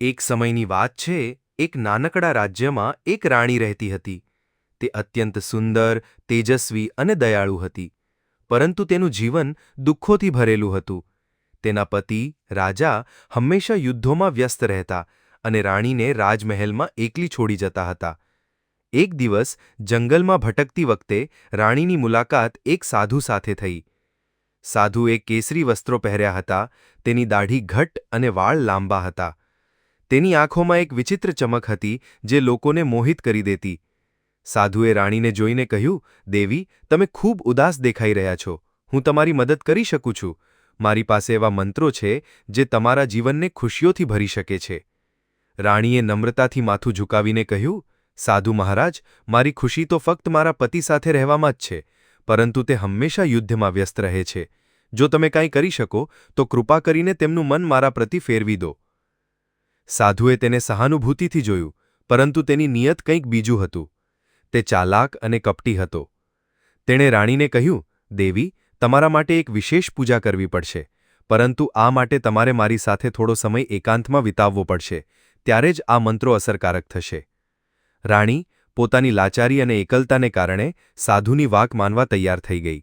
એક સમયની વાત છે, એક નાનકડા રાજ્યમાં એક રાણી રહેતી હતી. તે અત્યંત સુંદર, તેજસ્વી અને દયાળુ હતી. પરંતુ તેનું જીવન દુઃખોથી ભરેલું હતું. તેના પતિ, રાજા, હંમેશા યુદ્ધોમાં વ્યસ્ત રહેતા અને રાણીને રાજમહેલમાં એકલી છોડી જતા હતા. એક દિવસ, જંગલમાં ભટકતી વખતે, રાણીની મુલાકાત એક સાધુ સાથે થઈ. સાધુએ કેસરી વસ્ત્રો પહેર્યા હતા, તેની દાઢી ઘટ્ટ અને વાળ લાંબા હતા. તેની આંખોમાં એક વિચિત્ર ચમક હતી જે લોકોને મોહિત કરી દેતી. સાધુએ રાણીને જોઈને કહ્યું, દેવી, તમે ખૂબ ઉદાસ દેખાઈ રહ્યા છો. હું તમારી મદદ કરી શકું છું. મારી પાસે એવા મંત્રો છે જે તમારા જીવનને ખુશીઓથી ભરી શકે છે. રાણીએ નમ્રતાથી માથું ઝુકાવીને કહ્યું, સાધુ મહારાજ, મારી ખુશી તો ફક્ત મારા પતિ સાથે રહેવામાં જ છે, પરંતુ તે હંમેશા યુદ્ધમાં વ્યસ્ત રહે છે. જો તમે કાંઈ કરી શકો, તો કૃપા કરીને તેમનું મન મારા પ્રતિ ફેરવી દો. સાધુએ તેને સહાનુભૂતિથી જોયું, પરંતુ તેની નિયત કંઈક બીજું હતું. તે ચાલાક અને કપટી હતો. તેણે રાણીને કહ્યું, દેવી, તમારા માટે એક વિશેષ પૂજા કરવી પડશે, પરંતુ આ માટે તમારે મારી સાથે થોડો સમય એકાંતમાં વિતાવવો પડશે, ત્યારે જ આ મંત્રો અસરકારક થશે. રાણી પોતાની લાચારી અને એકલતાને કારણે સાધુની વાક માનવા તૈયાર થઈ ગઈ.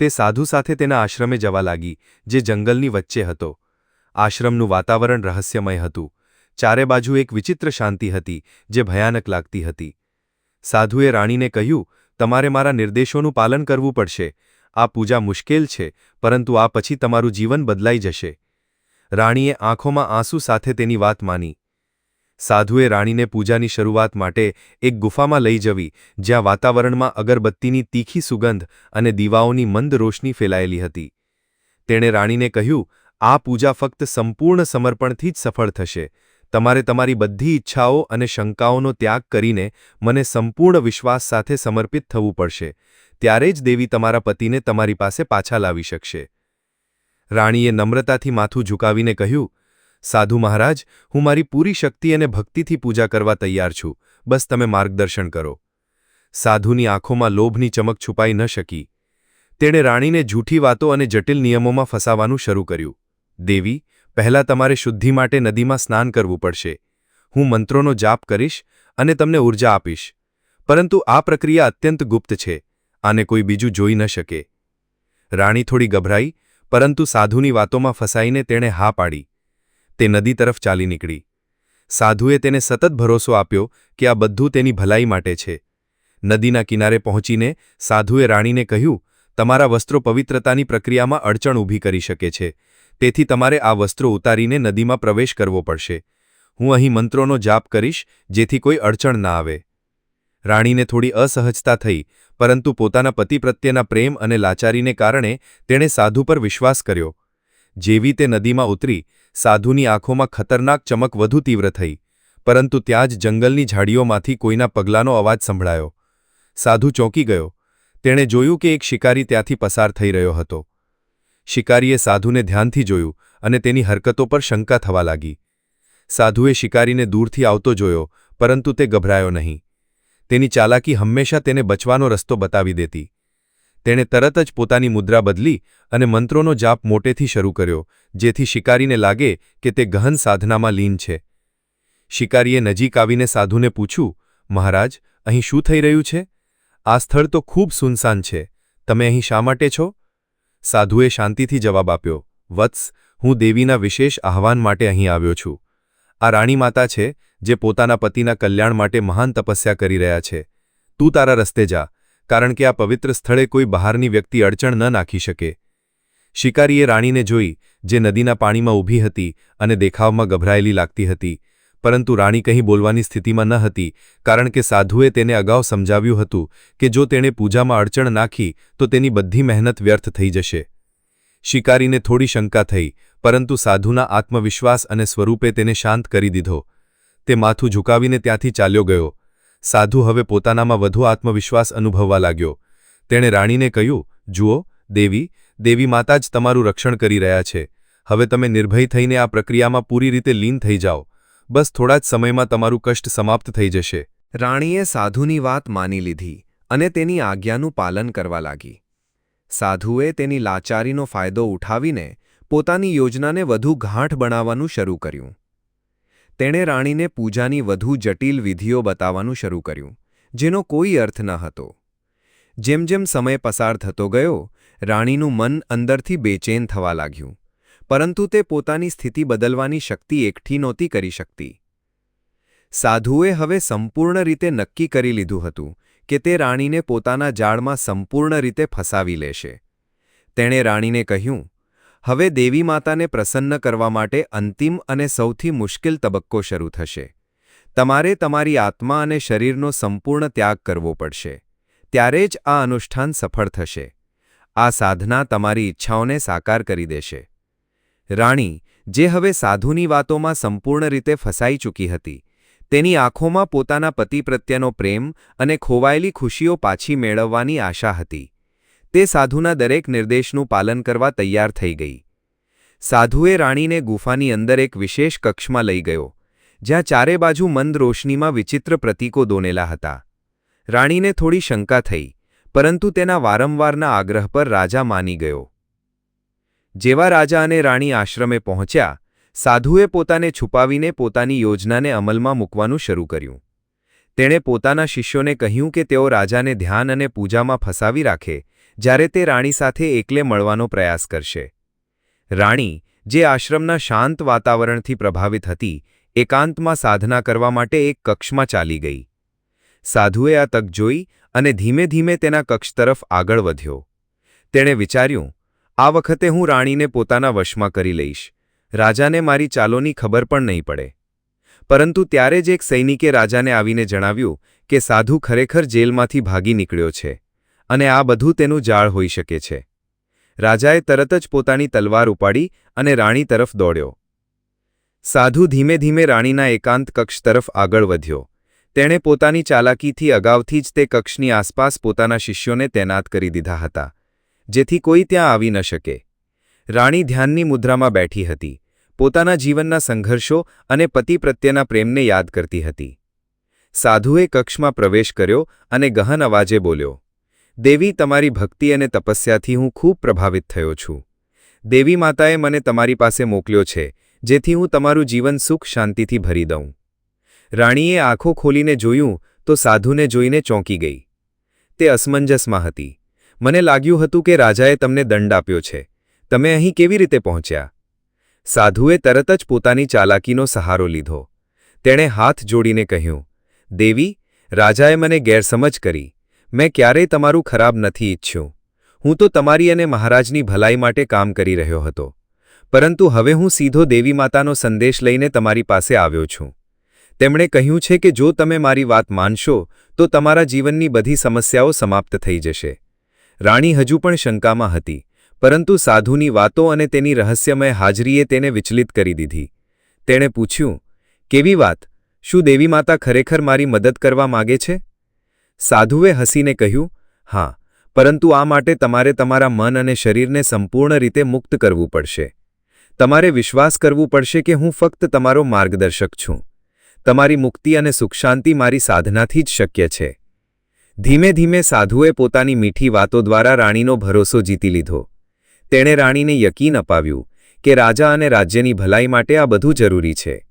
તે સાધુ સાથે તેના આશ્રમે જવા લાગી, જે જંગલની વચ્ચે હતો. આશ્રમનું વાતાવરણ રહસ્યમય હતું. ચારે બાજુ એક વિચિત્ર શાંતિ હતી, જે ભયાનક લાગતી હતી. સાધુએ રાણીને કહ્યું, તમારે મારા નિર્દેશોનું પાલન કરવું પડશે. આ પૂજા મુશ્કેલ છે, પરંતુ આ પછી તમારું જીવન બદલાઈ જશે. રાણીએ આંખોમાં આંસુ સાથે તેની વાત માની. સાધુએ રાણીને પૂજાની શરૂઆત માટે એક ગુફામાં લઈ જવી, જ્યાં વાતાવરણમાં અગરબત્તીની તીખી સુગંધ અને દીવાઓની મંદ રોશની ફેલાયેલી હતી. તેણે રાણીને કહ્યું, આ પૂજા ફક્ત સંપૂર્ણ સમર્પણથી જ સફળ થશે. તમારે તમારી બધી ઈચ્છાઓ અને શંકાઓનો ત્યાગ કરીને મને સંપૂર્ણ વિશ્વાસ સાથે સમર્પિત થવું પડશે. ત્યારે જ દેવી તમારા પતિને તમારી પાસે પાછા લાવી શકશે. રાણીએ નમ્રતાથી માથું ઝુકાવીને કહ્યું, સાધુ મહારાજ, હું મારી પૂરી શક્તિ અને ભક્તિથી પૂજા કરવા તૈયાર છું. બસ તમે માર્ગદર્શન કરો. સાધુની આંખોમાં લોભની ચમક છુપાઈ ન શકી. તેણે રાણીને જૂઠી વાતો અને જટિલ નિયમોમાં ફસાવાનું શરૂ કર્યું. દેવી પહેલાં તમારે શુદ્ધિ માટે નદીમાં સ્નાન કરવું પડશે. હું મંત્રોનો જાપ કરીશ અને તમને ઊર્જા આપીશ. પરંતુ આ પ્રક્રિયા અત્યંત ગુપ્ત છે, આને કોઈ બીજું જોઈ ન શકે. રાણી થોડી ગભરાઈ, પરંતુ સાધુની વાતોમાં ફસાઈને તેણે હા પાડી. તે નદી તરફ ચાલી નીકળી. સાધુએ તેને સતત ભરોસો આપ્યો કે આ બધું તેની ભલાઈ માટે છે. નદીના કિનારે પહોંચીને સાધુએ રાણીને કહ્યું, તમારા વસ્ત્રો પવિત્રતાની પ્રક્રિયામાં અડચણ ઊભી કરી શકે છે. તેથી તમારે આ વસ્ત્રો ઉતારીને નદીમાં પ્રવેશ કરવો પડશે. હું અહીં મંત્રોનો જાપ કરીશ, જેથી કોઈ અડચણ ના આવે. રાણીને થોડી અસહજતા થઈ, પરંતુ પોતાના પતિ પ્રત્યેના પ્રેમ અને લાચારીને કારણે તેણે સાધુ પર વિશ્વાસ કર્યો. જેવી તે નદીમાં ઉતરી, સાધુની આંખોમાં ખતરનાક ચમક વધુ તીવ્ર થઈ, પરંતુ ત્યાં જ જંગલની ઝાડીઓમાંથી કોઈના પગલાંનો અવાજ સંભળાયો. સાધુ ચોંકી ગયો. તેણે જોયું કે એક શિકારી ત્યાંથી પસાર થઈ રહ્યો હતો. શિકારીએ સાધુને ધ્યાનથી જોયું અને તેની હરકતો પર શંકા થવા લાગી. સાધુએ શિકારીને દૂરથી આવતો જોયો, પરંતુ તે ગભરાયો નહીં. તેની ચાલાકી હંમેશા તેને બચવાનો રસ્તો બતાવી દેતી. તેણે તરત જ પોતાની મુદ્રા બદલી અને મંત્રોનો જાપ મોટેથી શરૂ કર્યો, જેથી શિકારીને લાગે કે તે ગહન સાધનામાં લીન છે. શિકારીએ નજીક આવીને સાધુને પૂછ્યું, મહારાજ, અહીં શું થઈ રહ્યું છે? આ સ્થળ તો ખૂબ સુનસાન છે. તમે અહીં શા માટે છો? સાધુએ શાંતિથી જવાબ આપ્યો, વત્સ, હું દેવીના વિશેષ આહવાન માટે અહીં આવ્યો છું. આ રાણી માતા છે, જે પોતાના પતિના કલ્યાણ માટે મહાન તપસ્યા કરી રહ્યા છે. તું તારા રસ્તે જા, કારણ કે આ પવિત્ર સ્થળે કોઈ બહારની વ્યક્તિ અડચણ ન નાખી શકે. શિકારીએ રાણીને જોઈ, જે નદીના પાણીમાં ઊભી હતી અને દેખાવમાં ગભરાયેલી લાગતી હતી પરંતુ રાણી કંઈ બોલવાની સ્થિતિમાં ન હતી, કારણ કે સાધુએ તેને અગાઉ સમજાવ્યું હતું કે જો તેણે પૂજામાં અડચણ નાખી, તો તેની બધી મહેનત વ્યર્થ થઈ જશે. શિકારીને થોડી શંકા થઈ, પરંતુ સાધુના આત્મવિશ્વાસ અને સ્વરૂપે તેને શાંત કરી દીધો. તે માથું ઝુકાવીને ત્યાંથી ચાલ્યો ગયો. સાધુ હવે પોતાનામાં વધુ આત્મવિશ્વાસ અનુભવવા લાગ્યો. તેણે રાણીને કહ્યું, જુઓ, દેવી દેવી માતા જ તમારું રક્ષણ કરી રહ્યા છે. હવે તમે નિર્ભય થઈને આ પ્રક્રિયામાં પૂરી રીતે લીન થઈ જાઓ. બસ થોડા જ સમયમાં તમારું કષ્ટ સમાપ્ત થઈ જશે. રાણીએ સાધુની વાત માની લીધી અને તેની આજ્ઞાનું પાલન કરવા લાગી. સાધુએ તેની લાચારીનો ફાયદો ઉઠાવીને પોતાની યોજનાને વધુ ગાંઠ બનાવવાનું શરૂ કર્યું. તેણે રાણીને પૂજાની વધુ જટિલ વિધિઓ બતાવવાનું શરૂ કર્યું, જેનો કોઈ અર્થ ન હતો. જેમ જેમ સમય પસાર થતો ગયો, રાણીનું મન અંદરથી બેચેન થવા લાગ્યું. પરંતુ તે પોતાની સ્થિતિ બદલવાની શક્તિ એકઠી નહોતી કરી શકતી. સાધુએ હવે સંપૂર્ણ રીતે નક્કી કરી લીધું હતું કે તે રાણીને પોતાના જાળમાં સંપૂર્ણ રીતે ફસાવી લેશે. તેણે રાણીને કહ્યું, હવે દેવી માતાને પ્રસન્ન કરવા માટે અંતિમ અને સૌથી મુશ્કેલ તબક્કો શરૂ થશે. તમારે તમારી આત્મા અને શરીરનો સંપૂર્ણ ત્યાગ કરવો પડશે. ત્યારે જ આ અનુષ્ઠાન સફળ થશે. આ સાધના તમારી ઈચ્છાઓને સાકાર કરી દેશે. રાણી, જે હવે સાધુની વાતોમાં સંપૂર્ણ રીતે ફસાઈ ચૂકી હતી, તેની આંખોમાં પોતાના પતિ પ્રત્યેનો પ્રેમ અને ખોવાયેલી ખુશીઓ પાછી મેળવવાની આશા હતી. તે સાધુના દરેક નિર્દેશનું પાલન કરવા તૈયાર થઈ ગઈ. સાધુએ રાણીને ગુફાની અંદર એક વિશેષ કક્ષમાં લઈ ગયો, જ્યાં ચારે બાજુ મંદ રોશનીમાં વિચિત્ર પ્રતીકો દોનેલા હતા. રાણીને થોડી શંકા થઈ, પરંતુ તેના વારંવારના આગ્રહ પર રાજા માની ગયો. જેવા રાજા અને રાણી આશ્રમે પહોંચ્યા, સાધુએ પોતાને છુપાવીને પોતાની યોજનાને અમલમાં મૂકવાનું શરૂ કર્યું. તેણે પોતાના શિષ્યોને કહ્યું કે તેઓ રાજાને ધ્યાન અને પૂજામાં ફસાવી રાખે, જ્યારે તે રાણી સાથે એકલે મળવાનો પ્રયાસ કરશે. રાણી, જે આશ્રમના શાંત વાતાવરણથી પ્રભાવિત હતી, એકાંતમાં સાધના કરવા માટે એક કક્ષમાં ચાલી ગઈ. સાધુએ આ તક જોઈ અને ધીમે ધીમે તેના કક્ષ તરફ આગળ વધ્યો. તેણે વિચાર્યું આ વખતે હું રાણીને પોતાના વશમાં કરી લઈશ. રાજાને મારી ચાલોની ખબર પણ નહીં પડે. પરંતુ ત્યારે જ એક સૈનિકે રાજાને આવીને જણાવ્યું કે સાધુ ખરેખર જેલમાંથી ભાગી નીકળ્યો છે અને આ બધું તેનું જાળ હોઈ શકે છે. રાજાએ તરત જ પોતાની તલવાર ઉપાડી અને રાણી તરફ દોડ્યો. સાધુ ધીમે ધીમે રાણીના એકાંત કક્ષ તરફ આગળ વધ્યો. તેણે પોતાની ચાલાકીથી અગાઉથી જ તે કક્ષની આસપાસ પોતાના શિષ્યોને તૈનાત કરી દીધા હતા. જેથી કોઈ ત્યાં આવી ન શકે. રાણી ધ્યાનની મુદ્રામાં બેઠી હતી. પોતાના જીવનના સંઘર્ષો અને પતિ પ્રત્યેના પ્રેમને યાદ કરતી હતી. સાધુએ કક્ષમાં પ્રવેશ કર્યો અને ગહન અવાજે બોલ્યો, દેવી, તમારી ભક્તિ અને તપસ્યાથી હું ખૂબ પ્રભાવિત થયો છું. દેવી માતાએ મને તમારી પાસે મોકલ્યો છે, જેથી હું તમારું જીવન સુખ શાંતિથી ભરી દઉં. રાણીએ આંખો ખોલીને જોયું તો સાધુને જોઈને ચોંકી ગઈ. તે અસમંજસમાં હતી. મને લાગ્યું હતું કે રાજાએ તમને દંડ આપ્યો છે. તમે અહીં કેવી રીતે પહોંચ્યા? સાધુએ તરત જ પોતાની ચાલાકીનો સહારો લીધો. તેણે હાથ જોડીને કહ્યું, દેવી, રાજાએ મને ગેરસમજ કરી. મેં ક્યારેય તમારું ખરાબ નથી ઈચ્છ્યું. હું તો તમારી અને મહારાજની ભલાઈ માટે કામ કરી રહ્યો હતો. પરંતુ હવે હું સીધો દેવી માતાનો સંદેશ લઈને તમારી પાસે આવ્યો છું. તેમણે કહ્યું છે કે જો તમે મારી વાત માનશો, તો તમારા જીવનની બધી સમસ્યાઓ સમાપ્ત થઈ જશે. રાણી હજુ પણ શંકામાં હતી, પરંતુ સાધુની વાતો અને તેની રહસ્યમય હાજરીએ તેને વિચલિત કરી દીધી. તેણે પૂછ્યું, કેવી વાત? શું દેવી માતા ખરેખર મારી મદદ કરવા માગે છે? સાધુએ હસીને કહ્યું, હા, પરંતુ આ માટે તમારે તમારા મન અને શરીરને સંપૂર્ણ રીતે મુક્ત કરવું પડશે. તમારે વિશ્વાસ કરવું પડશે કે હું ફક્ત તમારો માર્ગદર્શક છું. તમારી મુક્તિ અને સુખશાંતિ મારી સાધનાથી જ શક્ય છે. ધીમે ધીમે સાધુએ પોતાની મીઠી વાતો દ્વારા રાણીનો ભરોસો જીતી લીધો. તેણે રાણીને યકીન અપાવ્યું કે રાજા અને રાજ્યની ભલાઈ માટે આ બધું જરૂરી છે.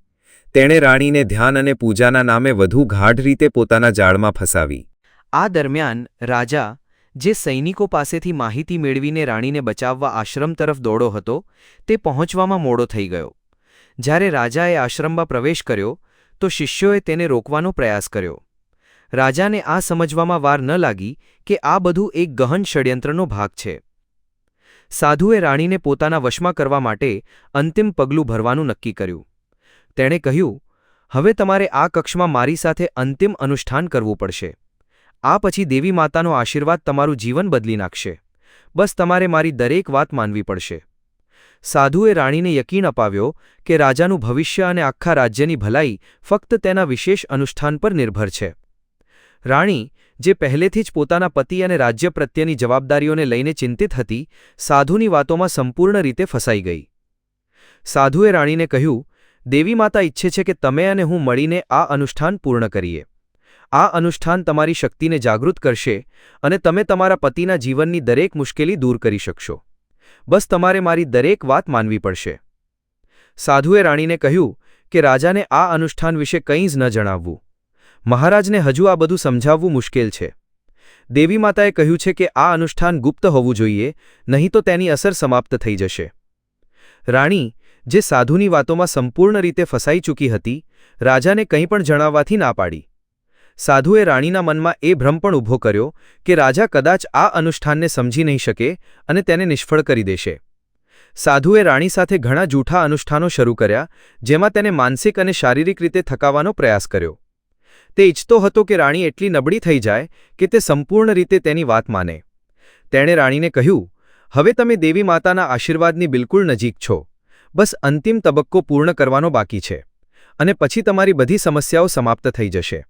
તેણે રાણીને ધ્યાન અને પૂજાના નામે વધુ ગાઢ રીતે પોતાના જાળમાં ફસાવી. આ દરમિયાન રાજા, જે સૈનિકો પાસેથી માહિતી મેળવીને રાણીને બચાવવા આશ્રમ તરફ દોડો હતો, તે પહોંચવામાં મોડો થઈ ગયો. જ્યારે રાજાએ આશ્રમમાં પ્રવેશ કર્યો, તો શિષ્યોએ તેને રોકવાનો પ્રયાસ કર્યો. રાજાને આ સમજવામાં વાર ન લાગી કે આ બધું એક ગહન ષડયંત્રનો ભાગ છે. સાધુએ રાણીને પોતાના વશમાં કરવા માટે અંતિમ પગલું ભરવાનું નક્કી કર્યું. તેણે કહ્યું, હવે તમારે આ કક્ષમાં મારી સાથે અંતિમ અનુષ્ઠાન કરવું પડશે. આ પછી દેવી માતાનો આશીર્વાદ તમારું જીવન બદલી નાખશે. બસ તમારે મારી દરેક વાત માનવી પડશે. સાધુએ રાણીને યકીન અપાવ્યો કે રાજાનું ભવિષ્ય અને આખા રાજ્યની ભલાઈ ફક્ત તેના વિશેષ અનુષ્ઠાન પર નિર્ભર છે. રાણી, જે પહેલેથી જ પોતાના પતિ અને રાજ્ય પ્રત્યેની જવાબદારીઓને લઈને ચિંતિત હતી, સાધુની વાતોમાં સંપૂર્ણ રીતે ફસાઈ ગઈ. સાધુએ રાણીને કહ્યું, દેવી માતા ઈચ્છે છે કે તમે અને હું મળીને આ અનુષ્ઠાન પૂર્ણ કરીએ. આ અનુષ્ઠાન તમારી શક્તિને જાગૃત કરશે અને તમે તમારા પતિના જીવનની દરેક મુશ્કેલી દૂર કરી શકશો. બસ તમારે મારી દરેક વાત માનવી પડશે. સાધુએ રાણીને કહ્યું કે, રાજાને આ અનુષ્ઠાન વિશે કંઈ જ ન જણાવવું. મહારાજને હજુ આ બધું સમજાવવું મુશ્કેલ છે. દેવી માતાએ કહ્યું છે કે આ અનુષ્ઠાન ગુપ્ત હોવું જોઈએ, નહીં તો તેની અસર સમાપ્ત થઈ જશે. રાણી, જે સાધુની વાતોમાં સંપૂર્ણ રીતે ફસાઈ ચૂકી હતી, રાજાને કંઈ પણ જણાવવાથી ના પાડી. સાધુએ રાણીના મનમાં એ ભ્રમ પણ ઊભો કર્યો કે રાજા કદાચ આ અનુષ્ઠાનને સમજી નહીં શકે અને તેને નિષ્ફળ કરી દેશે. સાધુએ રાણી સાથે ઘણા જૂઠા અનુષ્ઠાનો શરૂ કર્યા, જેમાં તેને માનસિક અને શારીરિક રીતે થકાવવાનો પ્રયાસ કર્યો. તે ઈચ્છતો હતો કે રાણી એટલી નબળી થઈ જાય કે તે સંપૂર્ણ રીતે તેની વાત માને. તેણે રાણીને કહ્યું, હવે તમે દેવી માતાના આશીર્વાદની બિલકુલ નજીક છો. બસ અંતિમ તબક્કો પૂર્ણ કરવાનો બાકી છે. અને પછી તમારી બધી સમસ્યાઓ સમાપ્ત થઈ જશે.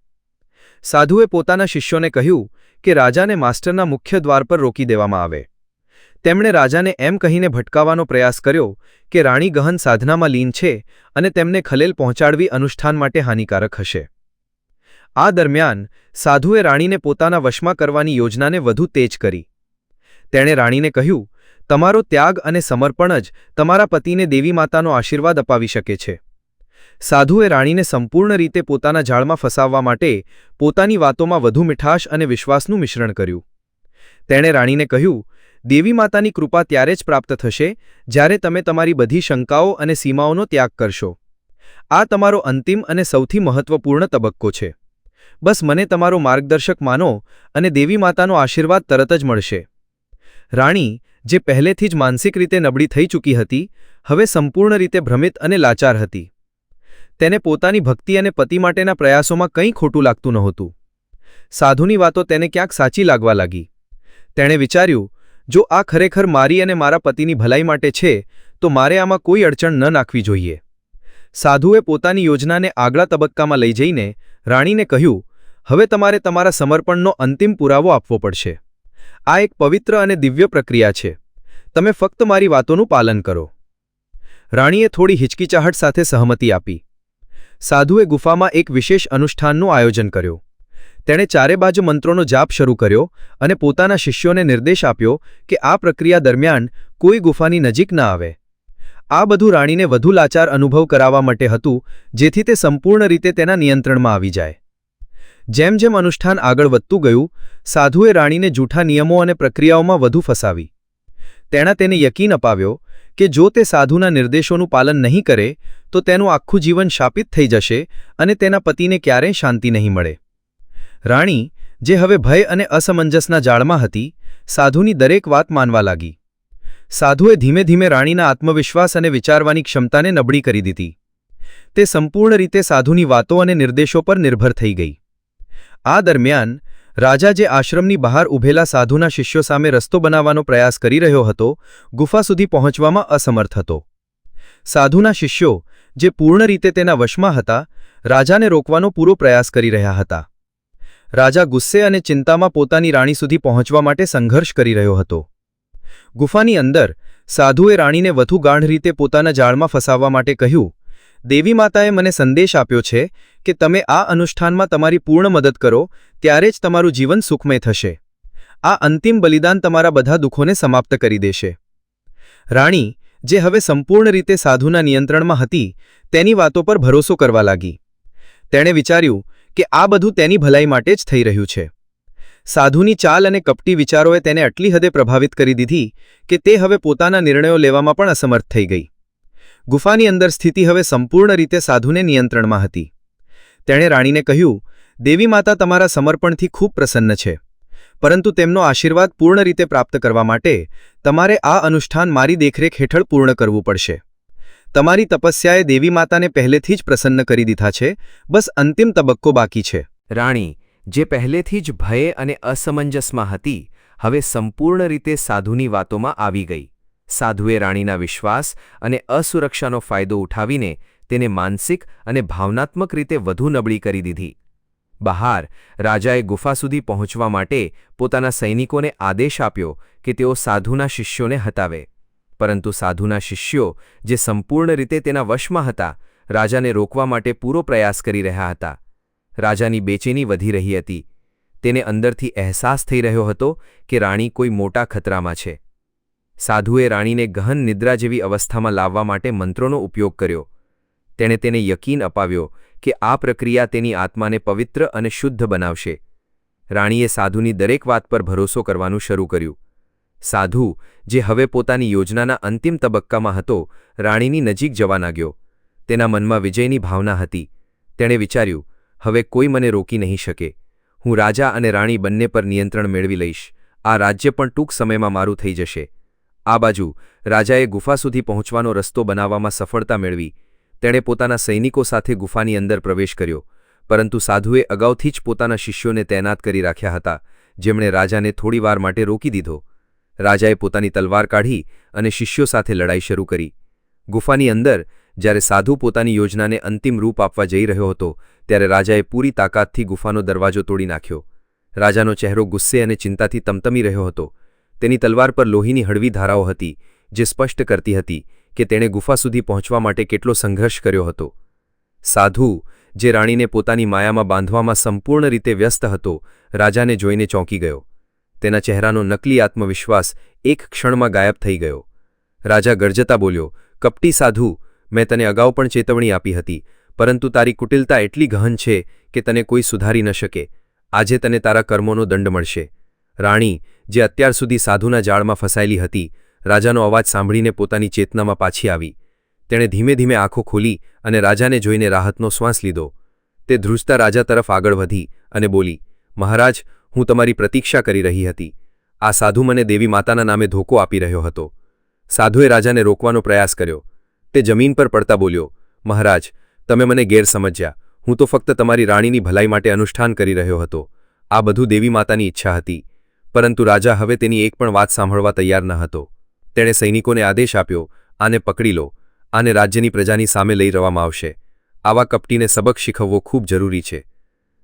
સાધુએ પોતાના શિષ્યોને કહ્યું કે રાજાને માસ્ટરના મુખ્ય દ્વાર પર રોકી દેવામાં આવે. તેમણે રાજાને એમ કહીને ભટકાવવાનો પ્રયાસ કર્યો કે રાણી ગહન સાધનામાં લીન છે અને તેમને ખલેલ પહોંચાડવી અનુષ્ઠાન માટે હાનિકારક હશે. આ દરમિયાન સાધુએ રાણીને પોતાના વશમાં કરવાની યોજનાને વધુ તેજ કરી. તેણે રાણીને કહ્યું, તમારો ત્યાગ અને સમર્પણ જ તમારા પતિને દેવી માતાનો આશીર્વાદ અપાવી શકે છે. સાધુએ રાણીને સંપૂર્ણ રીતે પોતાના જાળમાં ફસાવવા માટે પોતાની વાતોમાં વધુ મીઠાશ અને વિશ્વાસનું મિશ્રણ કર્યું. તેણે રાણીને કહ્યું, દેવી માતાની કૃપા ત્યારે જ પ્રાપ્ત થશે જ્યારે તમે તમારી બધી શંકાઓ અને સીમાઓનો ત્યાગ કરશો. આ તમારો અંતિમ અને સૌથી મહત્વપૂર્ણ તબક્કો છે. બસ મને તમારો માર્ગદર્શક માનો અને દેવી માતાનો આશીર્વાદ તરત જ મળશે. રાણી, જે પહેલેથી જ માનસિક રીતે નબળી થઈ ચૂકી હતી, હવે સંપૂર્ણ રીતે ભ્રમિત અને લાચાર હતી. તેને પોતાની ભક્તિ અને પતિ માટેના પ્રયાસોમાં કંઈ ખોટું લાગતું નહોતું. સાધુની વાતો તેને ક્યાંક સાચી લાગવા લાગી. તેણે વિચાર્યું, જો આ ખરેખર મારી અને મારા પતિની ભલાઈ માટે છે, તો મારે આમાં કોઈ અડચણ ન નાખવી જોઈએ. સાધુએ પોતાની યોજનાને આગલા તબક્કામાં લઈ જઈને રાણીને કહ્યું, હવે તમારે તમારા સમર્પણનો અંતિમ પુરાવો આપવો પડશે. આ એક પવિત્ર અને દિવ્ય પ્રક્રિયા છે. તમે ફક્ત મારી વાતોનું પાલન કરો. રાણીએ થોડી હિચકિચાહટ સાથે સહમતિ આપી. સાધુએ ગુફામાં એક વિશેષ અનુષ્ઠાનનું આયોજન કર્યું. તેણે ચારે બાજુ મંત્રોનો જાપ શરૂ કર્યો અને પોતાના શિષ્યોને નિર્દેશ આપ્યો કે આ પ્રક્રિયા દરમિયાન કોઈ ગુફાની નજીક ન આવે. આ બધું રાણીને વધુ લાચાર અનુભવ કરાવવા માટે હતું, જેથી તે સંપૂર્ણ રીતે તેના નિયંત્રણમાં આવી જાય. જેમ જેમ અનુષ્ઠાન આગળ વધતું ગયું, સાધુએ રાણીને જૂઠા નિયમો અને પ્રક્રિયાઓમાં વધુ ફસાવી. તેણે તેને યકીન અપાવ્યો કે જો તે સાધુના નિર્દેશોનું પાલન નહીં કરે, તો તેનું આખું જીવન શાપિત થઈ જશે અને તેના પતિને ક્યારેય શાંતિ નહીં મળે. રાણી, જે હવે ભય અને અસમંજસના જાળમાં હતી, સાધુની દરેક વાત માનવા લાગી. સાધુએ ધીમે ધીમે રાણીના આત્મવિશ્વાસ અને વિચારવાની ક્ષમતાને નબળી કરી દીધી. તે સંપૂર્ણ રીતે સાધુની વાતો અને નિર્દેશો પર નિર્ભર થઈ ગઈ. આ દરમિયાન, રાજા જે આશ્રમની બહાર ઊભેલા સાધુના શિષ્યો સામે રસ્તો બનાવવાનો પ્રયાસ કરી રહ્યો હતો, ગુફા સુધી પહોંચવામાં અસમર્થ હતો. સાધુના શિષ્યો, જે પૂર્ણ રીતે તેના વશમાં હતા, રાજાને રોકવાનો પૂરો પ્રયાસ કરી રહ્યા હતા. રાજા ગુસ્સે અને ચિંતામાં પોતાની રાણી સુધી પહોંચવા માટે સંઘર્ષ કરી રહ્યો હતો. ગુફાની અંદર સાધુએ રાણીને વધુ ગાઢ રીતે પોતાના જાળમાં ફસાવવા માટે કહ્યું, દેવી માતાએ મને સંદેશ આપ્યો છે કે તમે આ અનુષ્ઠાનમાં તમારી પૂર્ણ મદદ કરો, ત્યારે જ તમારું જીવન સુખમય થશે. આ અંતિમ બલિદાન તમારા બધા દુઃખોને સમાપ્ત કરી દેશે. રાણી, જે હવે સંપૂર્ણ રીતે સાધુના નિયંત્રણમાં હતી, તેની વાતો પર ભરોસો કરવા લાગી. તેણે વિચાર્યું કે આ બધું તેની ભલાઈ માટે જ થઈ રહ્યું છે. સાધુની ચાલ અને કપટી વિચારોએ તેને આટલી હદે પ્રભાવિત કરી દીધી કે તે હવે પોતાના નિર્ણયો લેવામાં પણ અસમર્થ થઈ ગઈ. ગુફાની અંદર સ્થિતિ હવે સંપૂર્ણ રીતે સાધુને નિયંત્રણમાં હતી. તેણે રાણીને કહ્યું, દેવી માતા તમારા સમર્પણથી ખૂબ પ્રસન્ન છે. પરંતુ તેમનો આશીર્વાદ પૂર્ણ રીતે પ્રાપ્ત કરવા માટે તમારે આ અનુષ્ઠાન મારી દેખરેખ હેઠળ પૂર્ણ કરવું પડશે. તમારી તપસ્યાએ દેવી માતાને પહેલેથી જ પ્રસન્ન કરી દીધા છે. બસ અંતિમ તબક્કો બાકી છે. રાણી જે પહેલેથી જ ભયે અને અસમંજસમાં હતી, હવે સંપૂર્ણ રીતે સાધુની વાતોમાં આવી ગઈ. સાધુએ રાણીના વિશ્વાસ અને અસુરક્ષાનો ફાયદો ઉઠાવીને તેને માનસિક અને ભાવનાત્મક રીતે વધુ નબળી કરી દીધી. બહાર, રાજાએ ગુફા સુધી પહોંચવા માટે પોતાના સૈનિકોને આદેશ આપ્યો કે તેઓ સાધુના શિષ્યોને હતાવે પરંતુ સાધુના શિષ્યો, જે સંપૂર્ણ રીતે તેના વશમાં હતા, રાજાને રોકવા માટે પૂરો પ્રયાસ કરી રહ્યા હતા. રાજાની બેચેની વધી રહી હતી. તેને અંદરથી અહેસાસ થઈ રહ્યો હતો કે રાણી કોઈ મોટા ખતરામાં છે. સાધુએ રાણીને ગહન નિદ્રા જેવી અવસ્થામાં લાવવા માટે મંત્રોનો ઉપયોગ કર્યો. તેણે તેને યકીન અપાવ્યો કે આ પ્રક્રિયા તેની આત્માને પવિત્ર અને શુદ્ધ બનાવશે. રાણીએ સાધુની દરેક વાત પર ભરોસો કરવાનું શરૂ કર્યું. સાધુ, જે હવે પોતાની યોજનાના અંતિમ તબક્કામાં હતો, રાણીની નજીક જવા લાગ્યો. તેના મનમાં વિજયની ભાવના હતી. તેણે વિચાર્યું હવે કોઈ મને રોકી નહીં શકે. હું રાજા અને રાણી બંને પર નિયંત્રણ મેળવી લઈશ. આ રાજ્ય પણ ટૂંક સમયમાં મારું થઈ જશે. આ બાજુ, રાજાએ ગુફા સુધી પહોંચવાનો રસ્તો બનાવવામાં સફળતા મેળવી. તેણે પોતાના સૈનિકો સાથે ગુફાની અંદર પ્રવેશ કર્યો. પરંતુ સાધુએ અગાઉથી જ પોતાના શિષ્યોને તૈનાત કરી રાખ્યા હતા, જેમણે રાજાને થોડીવાર માટે રોકી દીધો. રાજાએ પોતાની તલવાર કાઢી અને શિષ્યો સાથે લડાઈ શરૂ કરી. ગુફાની અંદર જ્યારે સાધુ પોતાની યોજનાને અંતિમ રૂપ આપવા જઈ રહ્યો હતો, ત્યારે રાજાએ પૂરી તાકાતથી ગુફાનો દરવાજો તોડી નાખ્યો. રાજાનો ચહેરો ગુસ્સે અને ચિંતાથી તમતમી રહ્યો હતો. તેની તલવાર પર લોહીની હળવી ધારાઓ હતી, જે સ્પષ્ટ કરતી હતી કે તેણે ગુફા સુધી પહોંચવા માટે કેટલો સંઘર્ષ કર્યો હતો. સાધુ, જે રાણીને પોતાની માયામાં બાંધવામાં સંપૂર્ણ રીતે વ્યસ્ત હતો, રાજાને જોઈને ચોંકી ગયો. તેના ચહેરાનો નકલી આત્મવિશ્વાસ એક ક્ષણમાં ગાયબ થઈ ગયો. રાજા ગરજતા બોલ્યો, કપટી સાધુ મેં તને અગાઉ પણ ચેતવણી આપી હતી, પરંતુ તારી કુટિલતા એટલી ગહન છે કે તને કોઈ સુધારી ન શકે. આજે તને તારા કર્મોનો દંડ મળશે. રાણી, જે અત્યાર સુધી સાધુના જાળમાં ફસાયેલી હતી, રાજાનો અવાજ સાંભળીને પોતાની ચેતનામાં પાછી આવી. તેણે ધીમે ધીમે આંખો ખોલી અને રાજાને જોઈને રાહતનો શ્વાસ લીધો. તે ધ્રુજતા રાજા તરફ આગળ વધી અને બોલી, મહારાજ, હું તમારી પ્રતીક્ષા કરી રહી હતી. આ સાધુ મને દેવી માતાના નામે ધોકો આપી રહ્યો હતો. સાધુએ રાજાને રોકવાનો પ્રયાસ કર્યો. તે જમીન પર પડતા બોલ્યો, મહારાજ, તમે મને ગેરસમજ્યા. હું તો ફક્ત તમારી રાણીની ભલાઈ માટે અનુષ્ઠાન કરી રહ્યો હતો. આ બધું દેવી માતાની ઈચ્છા હતી. પરંતુ રાજા હવે તેની એક પણ વાત સાંભળવા તૈયાર ન હતો. તેણે સૈનિકોને આદેશ આપ્યો, આને પકડી લો. આને રાજ્યની પ્રજાની સામે લઈ રવામાં આવશે. આવા કપટીને સબક શીખવવો ખૂબ જરૂરી છે.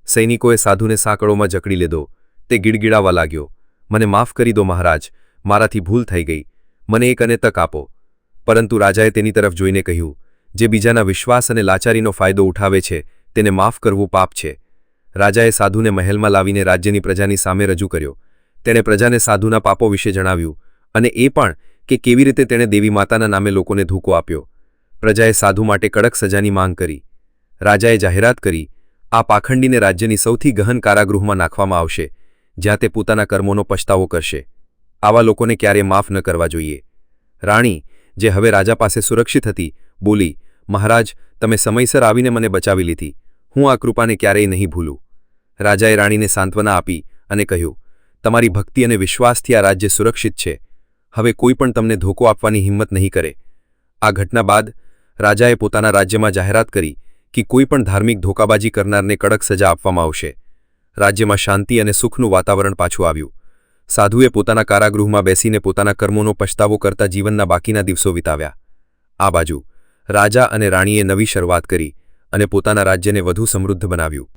સૈનિકોએ સાધુને સાંકળોમાં જકડી લીધો. તે ગીડગીડાવા લાગ્યો, મને માફ કરી દો મહારાજ. મારાથી ભૂલ થઈ ગઈ. મને એક અને તક આપો. પરંતુ રાજાએ તેની તરફ જોઈને કહ્યું, જે બીજાના વિશ્વાસ અને લાચારીનો ફાયદો ઉઠાવે છે, તેને માફ કરવું પાપ છે. રાજાએ સાધુને મહેલમાં લાવીને રાજ્યની પ્રજાની સામે રજૂ કર્યો. તેણે પ્રજાને સાધુના પાપો વિશે જણાવ્યું અને એ પણ કે કેવી રીતે તેણે દેવી માતાના નામે લોકોને ધૂકો આપ્યો. પ્રજાએ સાધુ માટે કડક સજાની માંગ કરી. રાજાએ જાહેરાત કરી, આ પાખંડીને રાજ્યની સૌથી ગહન કારાગૃહમાં નાખવામાં આવશે, જ્યાં તે પોતાના કર્મોનો પછતાવો કરશે. આવા લોકોને ક્યારેય માફ ન કરવા જોઈએ. રાણી જે હવે રાજા પાસે સુરક્ષિત હતી, બોલી, મહારાજ, તમે સમયસર આવીને મને બચાવી લીધી. હું આ કૃપાને ક્યારેય નહીં ભૂલું. રાજાએ રાણીને સાંત્વના આપી અને કહ્યું, તમારી ભક્તિ અને વિશ્વાસથી આ રાજ્ય સુરક્ષિત છે. હવે કોઈ પણ તમને ધોકો આપવાની હિંમત નહીં કરે. આ ઘટના બાદ રાજાએ પોતાના રાજ્યમાં જાહેરાત કરી કે કોઈ પણ ધાર્મિક ધોકાબાજી કરનારને કડક સજા આપવામાં આવશે. રાજ્યમાં શાંતિ અને સુખનું વાતાવરણ પાછું આવ્યું. સાધુએ પોતાના કારાગૃહમાં બેસીને પોતાના કર્મોનો પછતાવો કરતા જીવનના બાકીના દિવસો વિતાવ્યા. આ બાજુ, રાજા અને રાણીએ નવી શરૂઆત કરી અને પોતાના રાજ્યને વધુ સમૃદ્ધ બનાવ્યું.